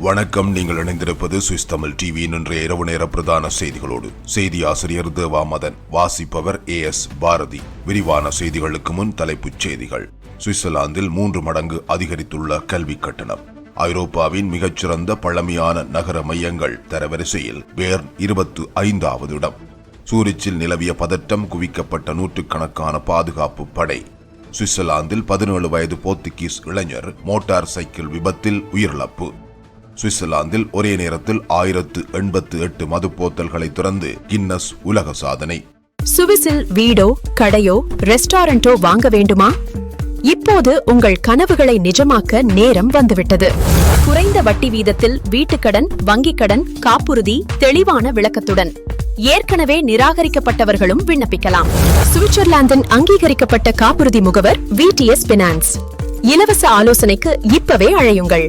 வணக்கம். நீங்கள் இணைந்திருப்பது சுவிஸ் தமிழ் டிவியின் இன்றைய இரவு நேர பிரதான செய்திகளோடு. செய்தி ஆசிரியர் தேவா மதன் வாசிப்பவர் ஏ எஸ் பாரதி. விரிவான செய்திகளுக்கு முன் தலைப்புச் செய்திகள். சுவிட்சர்லாந்தில் மூன்று மடங்கு அதிகரித்துள்ள கல்வி கட்டணம். ஐரோப்பாவின் மிகச்சிறந்த பழமையான நகர மையங்கள் தரவரிசையில் பேர்ன் இருபத்து ஐந்தாவது இடம். சூரிச்சில் நிலவிய பதட்டம் குவிக்கப்பட்ட நூற்றுக்கணக்கான பாதுகாப்பு படை. சுவிட்சர்லாந்தில் பதினேழு வயது போர்த்துகீஸ் இளைஞர் மோட்டார் சைக்கிள் விபத்தில் உயிரிழப்பு. சுவிட்சர்லாந்தில் ஒரே நேரத்தில் ஆயிரத்து எண்பத்து எட்டு மது போத்தல்களை துறந்து கின்னஸ் உலக சாதனை. சுவிஸில் வீடோ கடையோ ரெஸ்டாரண்டோ வாங்க வேண்டுமா? இப்போது உங்கள் கனவுகளை நிஜமாக்க நேரம் வந்துவிட்டது. குறைந்த வட்டி வீதத்தில் வீட்டுக்கடன் வங்கிக் கடன் காப்புறுதி தெளிவான விளக்கத்துடன் ஏற்கனவே நிராகரிக்கப்பட்டவர்களும் விண்ணப்பிக்கலாம். சுவிட்சர்லாந்தின் அங்கீகரிக்கப்பட்ட காப்புறுதி முகவர் விடிஎஸ் பினான்ஸ் இலவச ஆலோசனைக்கு இப்பவே அழையுங்கள்.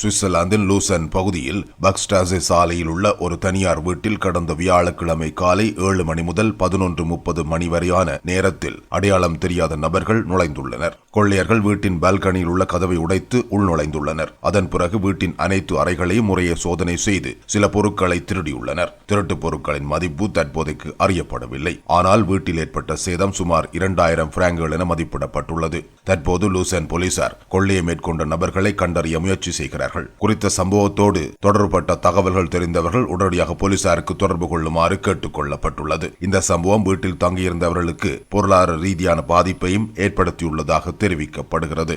சுவிட்சர்லாந்தின் லூசன் பகுதியில் பக்ஸ்டாசே சாலையில் உள்ள ஒரு தனியார் வீட்டில் கடந்த வியாழக்கிழமை காலை ஏழு மணி முதல் பதினொன்று முப்பது மணி வரையான நேரத்தில் அடையாளம் தெரியாத நபர்கள் நுழைந்துள்ளனர். கொள்ளையர்கள் வீட்டின் பால்கனியில் உள்ள கதவை உடைத்து உள்நுழைந்துள்ளனர். அதன் பிறகு வீட்டின் அனைத்து அறைகளையும் முறையே சோதனை செய்து சில பொருட்களை திருடியுள்ளனர். திருட்டு பொருட்களின் மதிப்பு தற்போதைக்கு அறியப்படவில்லை. ஆனால் வீட்டில் ஏற்பட்ட சேதம் சுமார் இரண்டாயிரம் பிராங்குகள் என மதிப்பிடப்பட்டுள்ளது. தற்போது லூசன் போலீசார் கொள்ளையை மேற்கொண்ட நபர்களை கண்டறிய முயற்சி செய்கிறார் செய்கிறார்கள். குறித்த சம்பவத்தோடு தொடர்பட்ட தகவல்கள் தெரிந்தவர்கள் உடனடியாக போலீசாருக்கு தொடர்பு கொள்ளுமாறு கேட்டுக் கொள்ளப்பட்டுள்ளது. இந்த சம்பவம் வீட்டில் தங்கியிருந்தவர்களுக்கு பொருளாதார ரீதியான பாதிப்பையும் ஏற்படுத்தியுள்ளதாக தெரிவிக்கப்படுகிறது.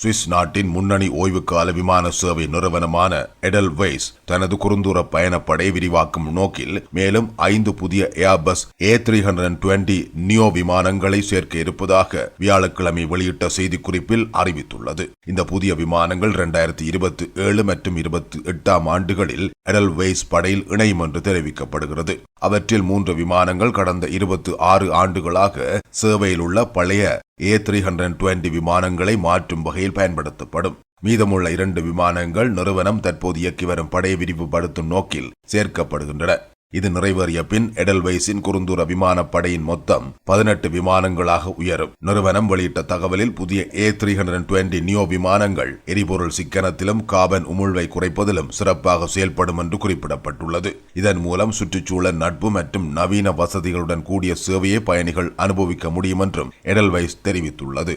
சுவிஸ் நாட்டின் முன்னணி ஓய்வுகால விமான சேவை நிறுவனமான எடல்வைஸ் தனது குறுந்தூர பயணப்படை விரிவாக்கும் நோக்கில் மேலும் ஐந்து புதிய Airbus A three hundred twenty neo விமானங்களை சேர்க்க இருப்பதாக வியாழக்கிழமை வெளியிட்ட செய்திக்குறிப்பில் அறிவித்துள்ளது. இந்த புதிய விமானங்கள் இரண்டாயிரத்தி இருபத்தி ஏழு மற்றும் இருபத்தி எட்டாம் ஆண்டுகளில் எடல்வைஸ் படையில் இணையும் என்று தெரிவிக்கப்படுகிறது. அவற்றில் மூன்று விமானங்கள் கடந்த இருபத்தி ஆறு ஆண்டுகளாக சேவையில் உள்ள பழைய ஏ த்ரீ ஹண்ட்ரட் டுவெண்டி விமானங்களை மாற்றும் வகையில் பயன்படுத்தப்படும். மீதமுள்ள இரண்டு விமானங்கள் நிறுவனம் தற்போது இயக்கி வரும் படை விரிவுபடுத்தும் நோக்கில் சேர்க்கப்படுகின்றன. இது நிறைவேறிய பின் எடல்வைஸின் குறுந்தூர விமானப்படையின் மொத்தம் பதினெட்டு விமானங்களாக உயரும். நிறுவனம் வெளியிட்ட தகவலில் புதிய A three hundred twenty neo விமானங்கள் எரிபொருள் சிக்கனத்திலும் காபன் உமிழ்வை குறைப்பதிலும் சிறப்பாக செயல்படும் என்று குறிப்பிடப்பட்டுள்ளது. இதன் மூலம் சுற்றுச்சூழல் நட்பு மற்றும் நவீன வசதிகளுடன் கூடிய சேவையை பயணிகள் அனுபவிக்க முடியும் என்றும் எடல்வைஸ் தெரிவித்துள்ளது.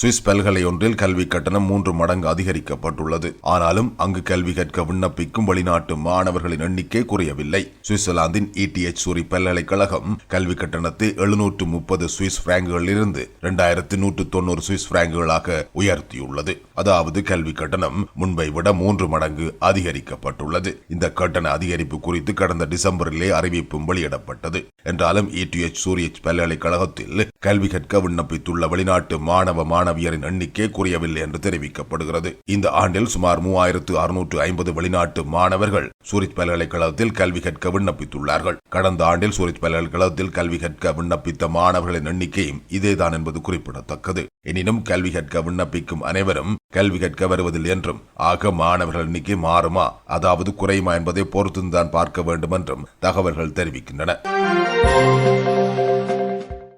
சுவிஸ் பல்கலை ஒன்றில் கல்வி கட்டணம் மூன்று மடங்கு அதிகரிக்கப்பட்டுள்ளது. ஆனாலும் அங்கு கல்வி கற்க விண்ணப்பிக்கும் வெளிநாட்டு மாணவர்களின் எண்ணிக்கை குறையவில்லை. சுவிட்சர்லாந்தின் இடிஎச் சூரி பல்கலைக்கழகம் கல்வி கட்டணத்தை எழுநூற்று முப்பது சுவிஸ் பிராங்குகளிலிருந்து இரண்டாயிரத்து நூற்று தொண்ணூறு சுவிஸ் பிராங்குகளாக உயர்த்தியுள்ளது. அதாவது கல்வி கட்டணம் முன்பை விட மூன்று மடங்கு அதிகரிக்கப்பட்டுள்ளது. இந்த கட்டண அதிகரிப்பு குறித்து கடந்த டிசம்பரிலே அறிவிப்பும் வெளியிடப்பட்டது. என்றாலும் இடிஎச் சூரியச் பல்கலைக்கழகத்தில் கல்வி கற்க விண்ணப்பித்துள்ள வெளிநாட்டு மாணவ மாணவியரின் எண்ணிக்கை குறையவில்லை என்று தெரிவிக்கப்படுகிறது. இந்த ஆண்டில் சுமார் மூவாயிரத்து அறுநூற்று ஐம்பது வெளிநாட்டு மாணவர்கள் சூரித் பல்கலைக்கழகத்தில் கல்வி கற்க விண்ணப்பித்துள்ளார்கள். கடந்த ஆண்டில் சூரித் பல்கலைக்கழகத்தில் கல்வி கற்க விண்ணப்பித்த மாணவர்களின் எண்ணிக்கையும் இதேதான் என்பது குறிப்பிடத்தக்கது. எனினும் கல்வி கற்க விண்ணப்பிக்கும் அனைவரும் கல்வி கற்க வருவதில்லை என்றும் ஆக மாணவர்கள் எண்ணிக்கை மாறுமா அதாவது குறையுமா என்பதை பொறுத்துதான் பார்க்க வேண்டும் என்றும் தகவல்கள் தெரிவிக்கின்றன.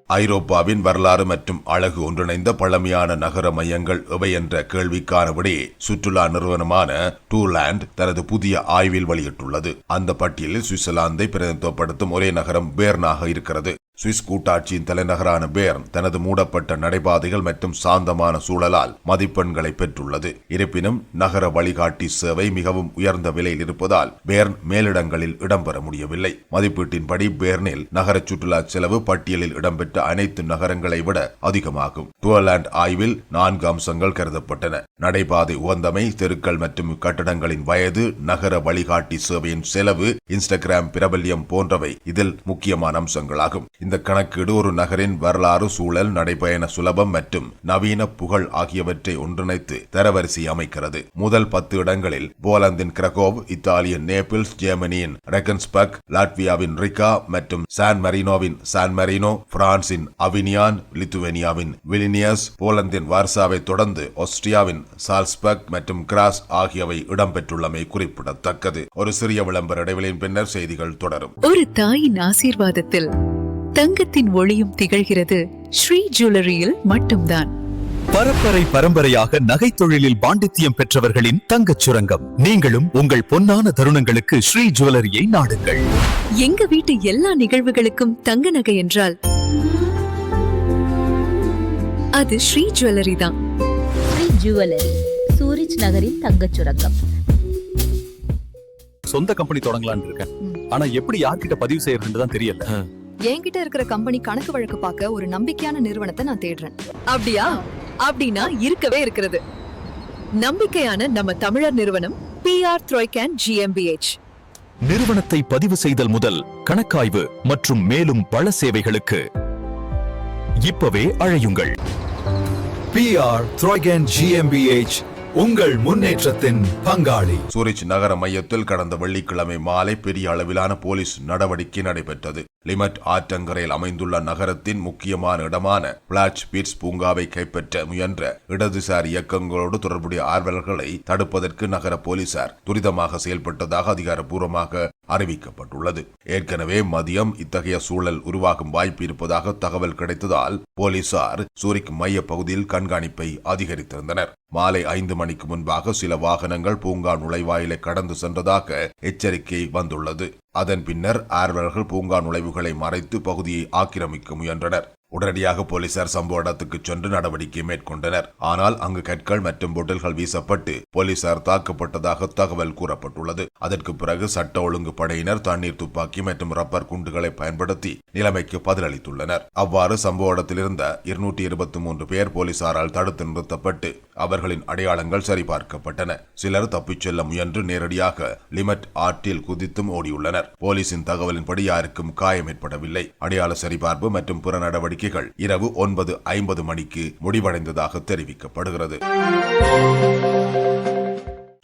ஐரோப்பாவின் வரலாறு மற்றும் அழகு ஒன்றிணைந்த பழமையான நகர மையங்கள் எவை என்ற கேள்விக்கான விடையை சுற்றுலா நிறுவனமான டூர்லாண்ட் தனது புதிய ஆய்வில் வெளியிட்டுள்ளது. அந்த பட்டியலில் சுவிட்சர்லாந்தை பிரதிநிதித்துவப்படுத்தும் ஒரே நகரம் பேர்னாக இருக்கிறது. சுவிஸ் கூட்டாட்சியின் தலைநகரான பேர்ன் தனது மூடப்பட்ட நடைபாதைகள் மற்றும் சாந்தமான சூழலால் மதிப்பெண்களை பெற்றுள்ளது. இருப்பினும் நகர வழிகாட்டி சேவை மிகவும் உயர்ந்த விலையில் இருப்பதால் பேர்ன் மேலிடங்களில் இடம்பெற முடியவில்லை. மதிப்பீட்டின்படி பேர்னில் நகர சுற்றுலா செலவு பட்டியலில் இடம்பெற்ற அனைத்து நகரங்களை விட அதிகமாகும். டுவர்லாண்ட் ஆய்வில் நான்கு அம்சங்கள் கருதப்பட்டன. நடைபாதை உகந்தமை தெருக்கள் மற்றும் கட்டடங்களின் வயது நகர வழிகாட்டி சேவையின் செலவு இன்ஸ்டாகிராம் பிரபல்யம் போன்றவை இதில் முக்கியமான அம்சங்களாகும். இந்த கணக்கீடு ஒரு நகரின் வரலாறு சூழல் நடைபயண சுலபம் மற்றும் நவீன புகழ் ஆகியவற்றை ஒன்றிணைத்து தரவரிசை அமைக்கிறது. முதல் பத்து இடங்களில் போலந்தின் கிரகோவ் இத்தாலியின் நேபிள்ஸ் ஜெர்மனியின் ரெகன்ஸ்பர்க் லாட்வியாவின் ரிகா மற்றும் சான் மரினோவின் சான் மரினோ பிரான்சின் அவினியான் லித்துவேனியாவின் விலினியஸ் போலந்தின் வார்சாவை தொடர்ந்து ஆஸ்திரியாவின் சால்ஸ்பர்க் மற்றும் கிராஸ் ஆகியவை இடம்பெற்றுள்ளமை குறிப்பிடத்தக்கது. ஒரு சிறிய விளம்பர இடைவெளியின் பின்னர் செய்திகள் தொடரும். ஒரு தாயின் ஆசீர்வாதத்தில் தங்கத்தின் ஒளியும் திகழ்கிறது. ஸ்ரீ ஜுவல்லரியில் மட்டும்தான். பரம்பரை பரம்பரையாக நகைத் தொழிலில் பாண்டித்தியம் பெற்றவர்களின் தங்கச் சுரங்கம். நீங்களும் உங்கள் பொன்னான தருணங்களுக்கு ஸ்ரீ ஜுவல்லரியை நாடுங்கள். எங்க வீட்டு எல்லா நிகழ்வுகளுக்கும் தங்க நகை என்றால்? அது ஸ்ரீ ஜுவல்லரி தான். ஸ்ரீ ஜுவல்லரி சூரிச் நகரின் தங்கச் சுரங்கம். சொந்த கம்பெனி தொடங்கலாம்னு இருக்கேன். ஆனா எப்படி யார்கிட்ட பதிவு செய்யறதுன்னு தான் தெரியல. என்கிட்ட இருக்கிற கம்பெனி கணக்கு வழக்கு பார்க்க ஒரு நம்பிக்கையான நிறுவனத்தை நான் தேடுறேன். அப்படியா? அப்படின்னா இருக்கவே இருக்கிறது. நம்பிக்கையான நம்ம தமிழர் நிறுவனம் பி ஆர் த்ரோய்கேன் ஜிஎம்பிஎச் நிறுவனத்தை பதிவு செய்தல் முதல் கணக்காய்வு மற்றும் மேலும் பல சேவைகளுக்கு இப்பவே அழையுங்கள். பி ஆர் த்ரோகன் ஜிஎம்பிஎச் உங்கள் முன்னேற்றத்தின் பங்காளி. சூரிச் நகர மையத்தில் கடந்த வெள்ளிக்கிழமை மாலை பெரிய அளவிலான போலீஸ் நடவடிக்கை நடைபெற்றது. லிமட் ஆற்றங்கரையில் அமைந்துள்ள நகரத்தின் முக்கியமான இடமான பிளாச் பீட்ஸ் பூங்காவை கைப்பற்ற முயன்ற இடதுசாரி இயக்கங்களோடு தொடர்புடைய ஆர்வலர்களை தடுப்பதற்கு நகர போலீசார் துரிதமாக செயல்பட்டதாக அதிகாரப்பூர்வமாக அறிவிக்கப்பட்டுள்ளது. ஏற்கனவே மதியம் இத்தகைய சூழல் உருவாகும் வாய்ப்பு இருப்பதாக தகவல் கிடைத்ததால் போலீசார் சூரிக் மைய பகுதியில் கண்காணிப்பை அதிகரித்திருந்தனர். மாலை ஐந்து மணிக்கு முன்பாக சில வாகனங்கள் பூங்கா நுழைவாயிலை கடந்து சென்றதாக எச்சரிக்கை வந்துள்ளது. அதன் பின்னர் ஆர்வலர்கள் பூங்கா நுழைவுகளை மறைத்து பகுதியை ஆக்கிரமிக்க முயன்றனர். உடனடியாக போலீசார் சம்பவ இடத்துக்கு சென்று நடவடிக்கை மேற்கொண்டனர். ஆனால் அங்கு கற்கள் மற்றும் பொட்டல்கள் வீசப்பட்டு போலீசார் தாக்கப்பட்டதாக தகவல் கூறப்பட்டுள்ளது. அதற்கு பிறகு சட்ட ஒழுங்கு படையினர் தண்ணீர் துப்பாக்கி மற்றும் ரப்பர் குண்டுகளை பயன்படுத்தி நிலைமைக்கு பதிலளித்துள்ளனர். அவ்வாறு சம்பவ இடத்திலிருந்த இருநூற்றி இருபத்தி மூன்று பேர் போலீசாரால் தடுத்து நிறுத்தப்பட்டு அவர்களின் அடையாளங்கள் சரிபார்க்கப்பட்டன. சிலர் தப்பிச் செல்ல முயன்று நேரடியாக லிமட் ஆற்றில் குதித்தும் ஓடியுள்ளனர். போலீசின் தகவலின்படி யாருக்கும் காயம் ஏற்படவில்லை. அடையாள சரிபார்ப்பு மற்றும் புற நடவடிக்கை நடவடிக்கைகள் இரவு ஒன்பது ஐம்பது மணிக்கு முடிவடைந்ததாக தெரிவிக்கப்படுகிறது.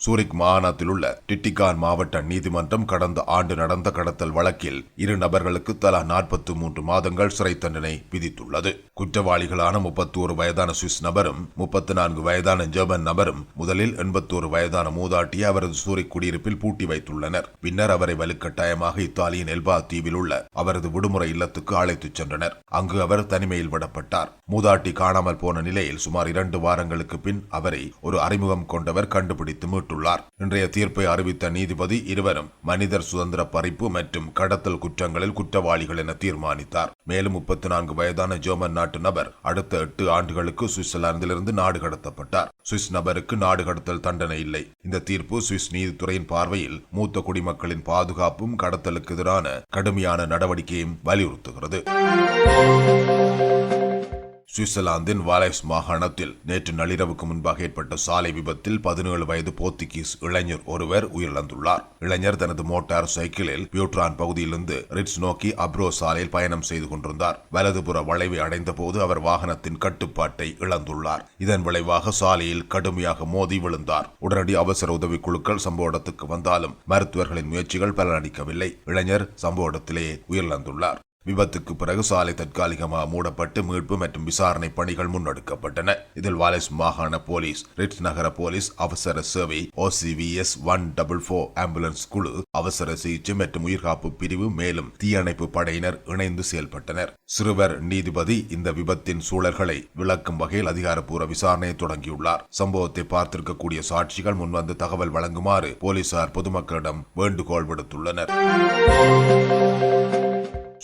சூரிக் மாகாணத்தில் உள்ள டிட்டிகான் மாவட்ட நீதிமன்றம் கடந்த ஆண்டு நடந்த கடத்தல் வழக்கில் இரு நபர்களுக்கு தலா நாற்பத்தி மூன்று மாதங்கள் சிறை தண்டனை விதித்துள்ளது. குற்றவாளிகளான முப்பத்தோரு வயதான சுவிஸ் நபரும் முப்பத்தி நான்கு வயதான ஜெர்மன் நபரும் முதலில் எண்பத்தோரு வயதான மூதாட்டியை அவரது சூரிக் குடியிருப்பில் பூட்டி வைத்துள்ளனர். பின்னர் அவரை வலுக்கட்டாயமாக இத்தாலியின் எல்பா தீவில் உள்ள அவரது விடுமுறை இல்லத்துக்கு அழைத்துச் சென்றனர். அங்கு அவர் தனிமையில் விடப்பட்டார். மூதாட்டி காணாமல் போன நிலையில் சுமார் இரண்டு வாரங்களுக்கு பின் அவரை ஒரு அறிமுகம் கொண்டவர் கண்டுபிடித்து உத்தரவிட்டுள்ளார் இன்றைய தீர்ப்பை அறிவித்த நீதிபதி இருவரும் மனிதர் சுதந்திர பறிப்பு மற்றும் கடத்தல் குற்றங்களில் குற்றவாளிகள் என தீர்மானித்தார். மேலும் முப்பத்தி நான்கு வயதான ஜெர்மன் நாட்டு நபர் அடுத்த எட்டு ஆண்டுகளுக்கு சுவிட்சர்லாந்திலிருந்து நாடு கடத்தப்பட்டார். சுவிஸ் நபருக்கு நாடு கடத்தல் தண்டனை இல்லை. இந்த தீர்ப்பு சுவிஸ் நீதித்துறையின் பார்வையில் மூத்த குடிமக்களின் பாதுகாப்பும் கடத்தலுக்கு எதிரான கடுமையான நடவடிக்கையும் வலியுறுத்துகிறது. சுவிட்சர்லாந்தின் வாலைஸ் மாகாணத்தில் நேற்று நள்ளிரவுக்கு முன்பாக ஏற்பட்ட சாலை விபத்தில் பதினேழு வயது போர்த்துகீஸ் இளைஞர் ஒருவர் உயிரிழந்துள்ளார். இளைஞர் தனது மோட்டார் சைக்கிளில் பியூட்ரான் பகுதியிலிருந்து ரிட்ஸ் நோக்கி அப்ரோ சாலையில் பயணம் செய்து கொண்டிருந்தார். வலதுபுற வளைவை அடைந்த போது அவர் வாகனத்தின் கட்டுப்பாட்டை இழந்துள்ளார். இதன் விளைவாக சாலையில் கடுமையாக மோதி விழுந்தார். உடனடி அவசர உதவி குழுக்கள் சம்பவ இடத்துக்கு வந்தாலும் மருத்துவர்களின் முயற்சிகள் பலனளிக்கவில்லை. இளைஞர் சம்பவ இடத்திலேயே உயிரிழந்துள்ளார். விபத்துக்கு பிறகு சாலை தற்காலிகமாக மூடப்பட்டு மீட்பு மற்றும் விசாரணை பணிகள் முன்னெடுக்கப்பட்டன. இதில் வாலிஸ் மாகாண போலீஸ் ரிட் நகர போலீஸ் அவசர சேவை OCVS one double four ambulance குழு அவசர சிகிச்சை மற்றும் உயிர்காப்பு பிரிவு மேலும் தீயணைப்பு படையினர் இணைந்து செயல்பட்டனர். சிறுவர் நீதிபதி இந்த விபத்தின் சூழல்களை விளக்கும் வகையில் அதிகாரப்பூர்வ விசாரணையை தொடங்கியுள்ளார். சம்பவத்தை பார்த்திருக்கக்கூடிய சாட்சிகள் முன்வந்து தகவல் வழங்குமாறு போலீசார் பொதுமக்களிடம் வேண்டுகோள் விடுத்துள்ளனர்.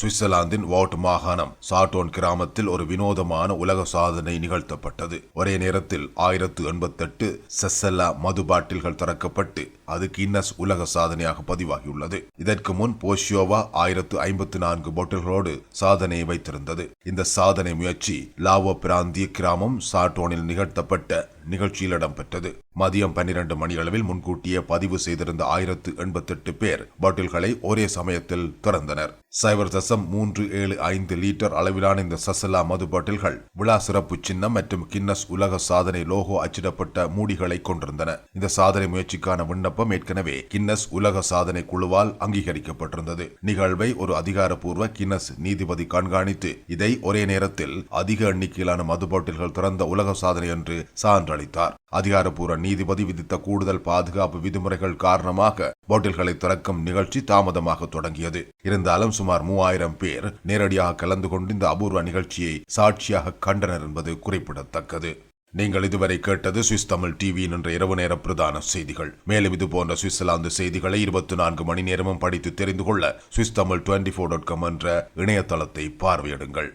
சுவிட்சர்லாந்தின் வாட் மாகாணம் சாட்டோன் கிராமத்தில் ஒரு வினோதமான உலக சாதனை நிகழ்த்தப்பட்டது. ஒரே நேரத்தில் ஆயிரத்து எண்பத்தெட்டு செசல்லா மது பாட்டில்கள் திறக்கப்பட்டு அது கின்னஸ் உலக சாதனையாக பதிவாகியுள்ளது. இதற்கு முன் போஷியோவா ஆயிரத்து ஐம்பத்து நான்கு பாட்டில்களோடு சாதனையை வைத்திருந்தது. இந்த சாதனை முயற்சி லாவோ பிராந்திய கிராமம் சாட்டோனில் நிகழ்த்தப்பட்ட நிகழ்ச்சியில் இடம்பெற்றது. மதியம் பன்னிரண்டு மணியளவில் முன்கூட்டியே பதிவு செய்திருந்த ஆயிரத்து எண்பத்தெட்டு பேர் பாட்டில்களை ஒரே சமயத்தில் திறந்தனர். சைபர் தசம் மூன்று ஏழு ஐந்து லீட்டர் அளவிலான இந்த சசலா மது பாட்டில்கள் விழா சிறப்பு சின்னம் மற்றும் கின்னஸ் உலக சாதனை லோகோ அச்சிடப்பட்ட மூடிகளை கொண்டிருந்தன. இந்த சாதனை முயற்சிக்கான விண்ணப்பம் ஏற்கனவே கின்னஸ் உலக சாதனை குழுவால் அங்கீகரிக்கப்பட்டிருந்தது. நிகழ்வை ஒரு அதிகாரப்பூர்வ கின்னஸ் நீதிபதி கண்காணித்து இதை ஒரே நேரத்தில் அதிக எண்ணிக்கையிலான மது பாட்டில்கள் திறந்த உலக சாதனை என்று சான்றளித்தார் அளித்தார் அதிகாரப்பூர்வ நீதிபதி விதித்த கூடுதல் பாதுகாப்பு விதிமுறைகள் காரணமாக பாட்டில்களை திறக்கும் நிகழ்ச்சி தாமதமாக தொடங்கியது. இருந்தாலும் சுமார் மூவாயிரம் பேர் நேரடியாக கலந்து கொண்டு இந்த அபூர்வ நிகழ்ச்சியை சாட்சியாக கண்டனர் என்பது குறிப்பிடத்தக்கது. நீங்கள் இதுவரை கேட்டது சுவிஸ் தமிழ் டிவியின் என்ற இரவு நேர பிரதான செய்திகள். மேலும் இது போன்ற சுவிட்சர்லாந்து செய்திகளை இருபத்தி நான்கு மணி நேரமும் படித்து தெரிந்து கொள்ள Swiss Tamil twenty four dot com என்ற இணையதளத்தை பார்வையிடுங்கள்.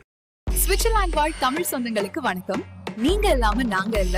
சுவிட்சர்லாந்து வாழ் தமிழ் சொந்தங்களுக்கு வணக்கம். நீங்க இல்லாம நாங்க இல்ல.